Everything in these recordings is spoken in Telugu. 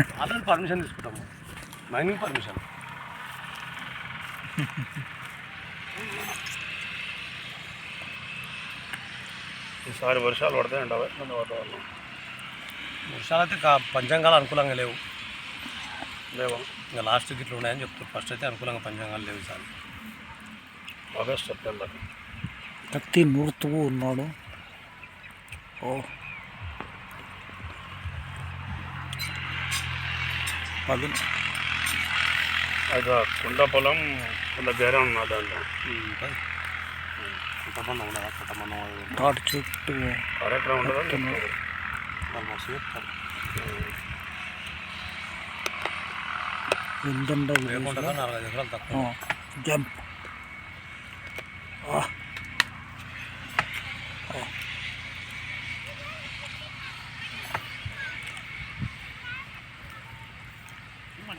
ఆల్రెడీ పర్మిషన్ తీసుకుంటాము. మైనింగ్ పర్మిషన్ ఈసారి వర్షాలు పడతాయంట మన వాతావరణం? వర్షాలు అయితే కా- పంచాంగాలు అనుకూలంగా లేవు. లేవా? ఇంకా లాస్ట్ గిట్లు ఉన్నాయని చెప్తారు ఫస్ట్ అయితే అనుకూలంగా పంచాంగాలు లేవు సార్ ఆగస్ట్ సెప్టెంబర్ కత్తి నూరుతూ ఉన్నాడు. ఓ. పది అది కుండ పొలం కొంత గేర ఉన్నది దాంట్లో కొంతమంది ఉండదా? కొంతమంది తాటి చెట్టు కార్యక్రమం ఉండదా మస్తు చెప్తారు ఎకరాలు తక్కువ. జంప్.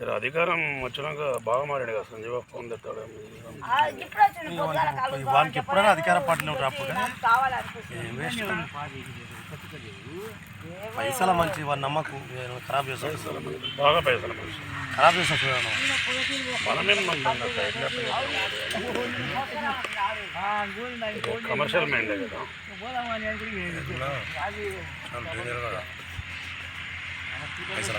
జర అధికారం వచ్చినాక బాగా మారాడు కదా సంజీవ ఫోన్ తెస్తాడు వానికి ఎప్పుడైనా అధికార పార్టీలో వేస్ట్ పైసల మంచి వాడి నమ్మకు. నేను ఖరాబ్ చేస్తాను బాగా పైసలు మనిషి ఖరాబ్ చేస్తాను చూడను మనమేం కమర్షియల్ మైండ్ కదా. పైసల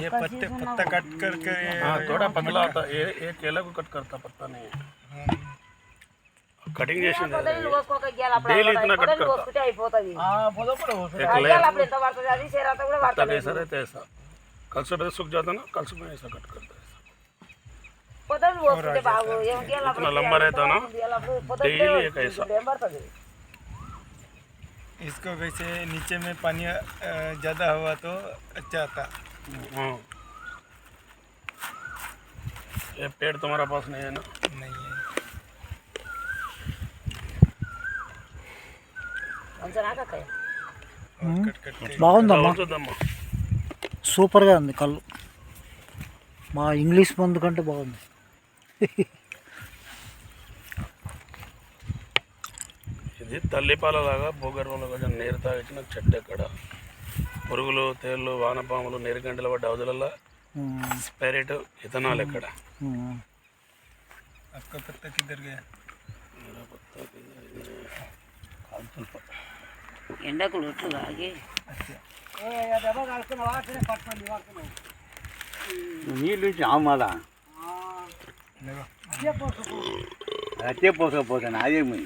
ये पत्ते पत्ता कट कर के हाँ थोड़ा पतला होता ये ये केला को कट करता पत्ता नहीं है कटिंग जैसे పొదలు కోసుకోక గేల Daily इतना कट పొదలు करता। కోసుకుంటే అయిపోతుంది एक ఆ ले గేల అప్పుడు ఎంత పడుతుంది అది సేరంతా కూడా पत्ता పడుతుంది कैसा रहता है ऐसा कल से पहले सूख जाता ना कल से मैं ऐसा कट करता है పొదలు కోసుకుంటే బాగు ఏం గేల అప్పుడు इतना लंबा रहता ना గేల అప్పుడు పొదలు डेली एक ऐसा ఏం పడుతుంది इसको वैसे नीचे में पानी अ, ज़्यादा हुआ तो अच्छा आता हाँ ये पेड़ तुम्हारा पास नहीं है ना नहीं है కొంచెం నాకక్కయ్య और कट कट के బాగుందమ్మా చూద్దామా సూపర్గా ఉంది కళ్ళు మా ఇంగ్లీష్ మందు కంటే బాగుంది ఇది తల్లిపాలలాగా భూగర్భంలో కొంచెం నీరు తాగించిన చెట్టు ఎక్కడ పురుగులు తేళ్ళు వానపాములు నీరుగంటలు పడ్డ అవధులలో స్పైరేట్ ఇథనాల్ ఎక్కడ? ఎండకు నీళ్ళు ఆమాలా అదే పోసకపోతాను అదేమి